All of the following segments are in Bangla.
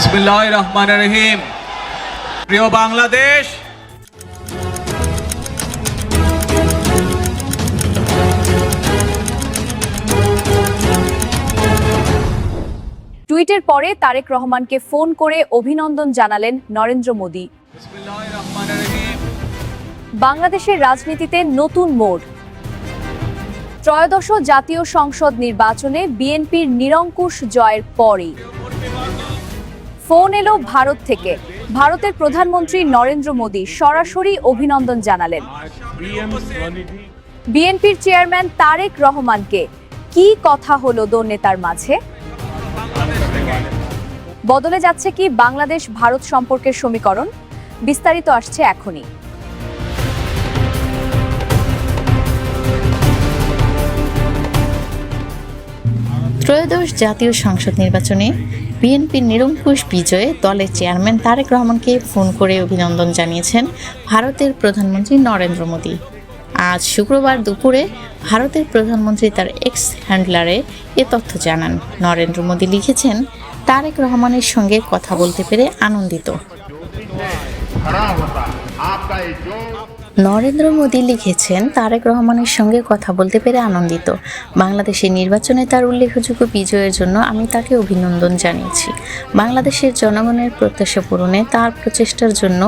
বিসমিল্লাহ রহমান রহিম প্রিয় বাংলাদেশ টুইটের পরে তারেক রহমানকে ফোন করে অভিনন্দন জানালেন নরেন্দ্র মোদী। বাংলাদেশের রাজনীতিতে নতুন মোড়। ত্রয়োদশ জাতীয় সংসদ নির্বাচনে বিএনপির নিরঙ্কুশ জয়ের পরেই। ফোন এলো ভারত থেকে। ভারতের প্রধানমন্ত্রী নরেন্দ্র মোদী সরাসরি অভিনন্দন জানালেন। বিএনপির চেয়ারম্যান তারেক রহমানকে কি কথা হলো দো নেতার মাঝে? বদলে যাচ্ছে কি বাংলাদেশ ভারত সম্পর্কের সমীকরণ? বিস্তারিত আসছে এখনই। ত্রয়োদশ জাতীয় সংসদ নির্বাচনে বিএনপির নিরঙ্কুশ বিজয়ে দলের চেয়ারম্যান তারেক রহমানকে ফোন করে অভিনন্দন জানিয়েছেন ভারতের প্রধানমন্ত্রী নরেন্দ্র মোদী। আজ শুক্রবার দুপুরে ভারতের প্রধানমন্ত্রী তার এক্স হ্যান্ডলারে এ তথ্য জানান। নরেন্দ্র মোদী লিখেছেন, তারেক রহমানের সঙ্গে কথা বলতে পেরে আনন্দিত। নরেন্দ্র মোদী লিখেছেন, তারেক রহমানের সঙ্গে কথা বলতে পেরে আনন্দিত। বাংলাদেশের নির্বাচনে তার উল্লেখযোগ্য বিজয়ের জন্য আমি তাকে অভিনন্দন জানিয়েছি। বাংলাদেশের জনগণের প্রত্যাশা পূরণে তার প্রচেষ্টার জন্য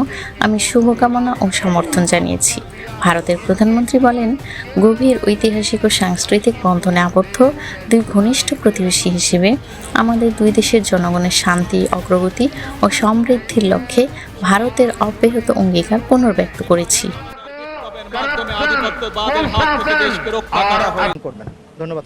আমি শুভকামনা ও সমর্থন জানিয়েছি। ভারতের প্রধানমন্ত্রী বলেন, গভীর ঐতিহাসিক ও সাংস্কৃতিক বন্ধনে আবদ্ধ দুই ঘনিষ্ঠ প্রতিবেশী হিসেবে আমাদের দুই দেশের জনগণের শান্তি, অগ্রগতি ও সমৃদ্ধির লক্ষ্যে ভারতের অব্যাহত অঙ্গীকার পুনর্ব্যক্ত করেছি। মাধ্যমে আধিপত্যবাদের হাত থেকে দেশকে রক্ষা করা হবে করবেন ধন্যবাদ